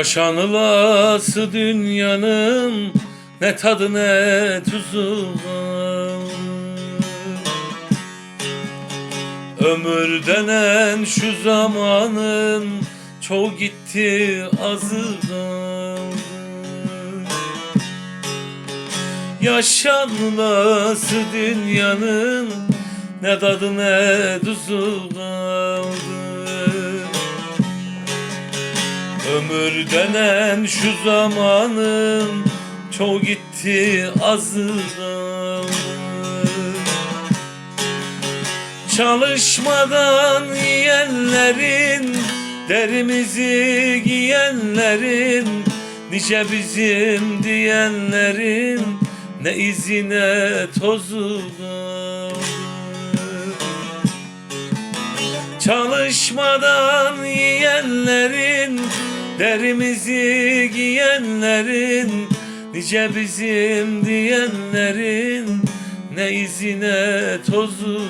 Yaşanılası dünyanın ne tadı ne tuzu var. Ömür denen şu zamanın çoğu gitti azı kaldı Yaşanılası dünyanın ne tadı ne tuzu kaldı Ömür denen şu zamanın çoğu gitti azı kaldı Çalışmadan yiyenlerin Derimizi giyenlerin Nice bizim diyenlerin Ne izine tozu kaldı Çalışmadan yiyenlerin Derimizi giyenlerin Nice bizim diyenlerin Ne izine tozu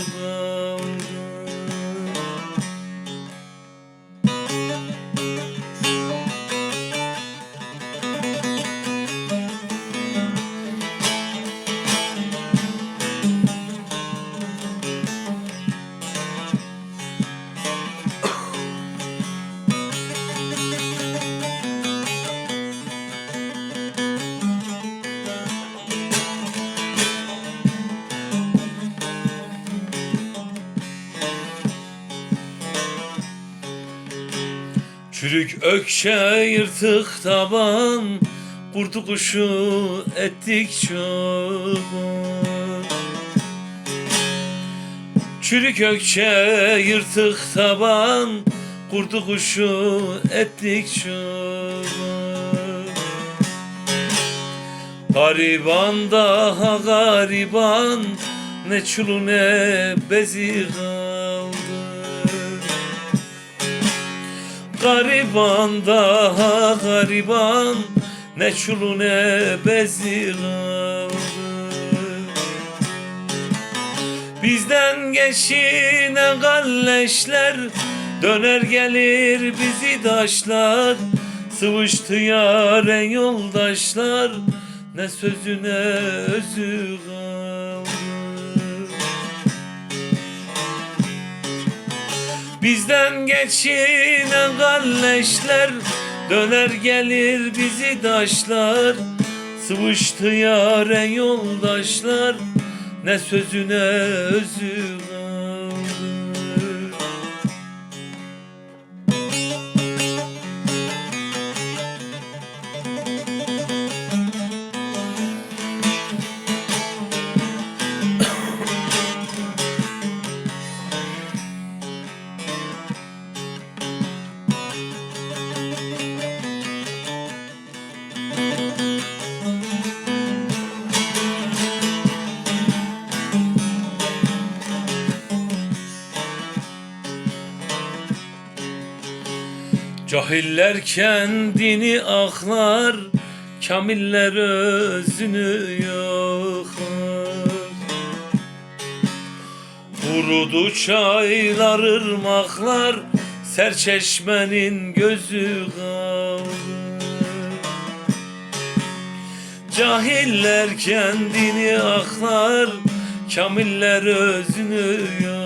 Çürük ökşe yırtık taban Kurdu kuşu ettik çoban. Çürük ökçe yırtık taban Kurdu kuşu ettik çoban. Gariban daha gariban Ne çulu ne bezi Gariban daha gariban. Ne çulu ne bezi kaldı Bizden geçine galleşler Döner gelir bizi taşlar Sıvıştı yaren yoldaşlar Ne sözüne özü kaldı Bizden geçine galleşler Döner gelir bizi taşlar Sıvıştı yaren yoldaşlar. Ne sözüne özü Cahiller kendini aklar Kamiller özünü yoklar Kurudu çaylar ırmaklar Serçeşmenin gözü kaldı Cahiller kendini aklar Kamiller özünü yoklar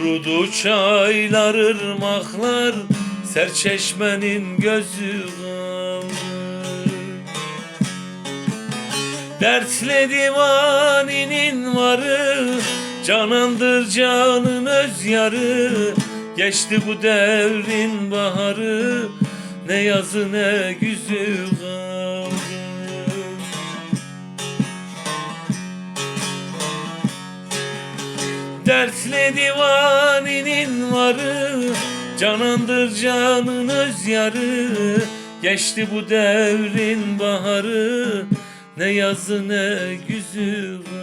Kurudu çaylar ırmaklar Serçeşmenin gözü Dertli divaninin varı Canandır canın öz yarı. Geçti bu devrin baharı Ne yazı ne güzü kaldı Dertli divaninin varı Canandır canın yarı. Geçti bu devrin baharı Ne yazı ne güzü var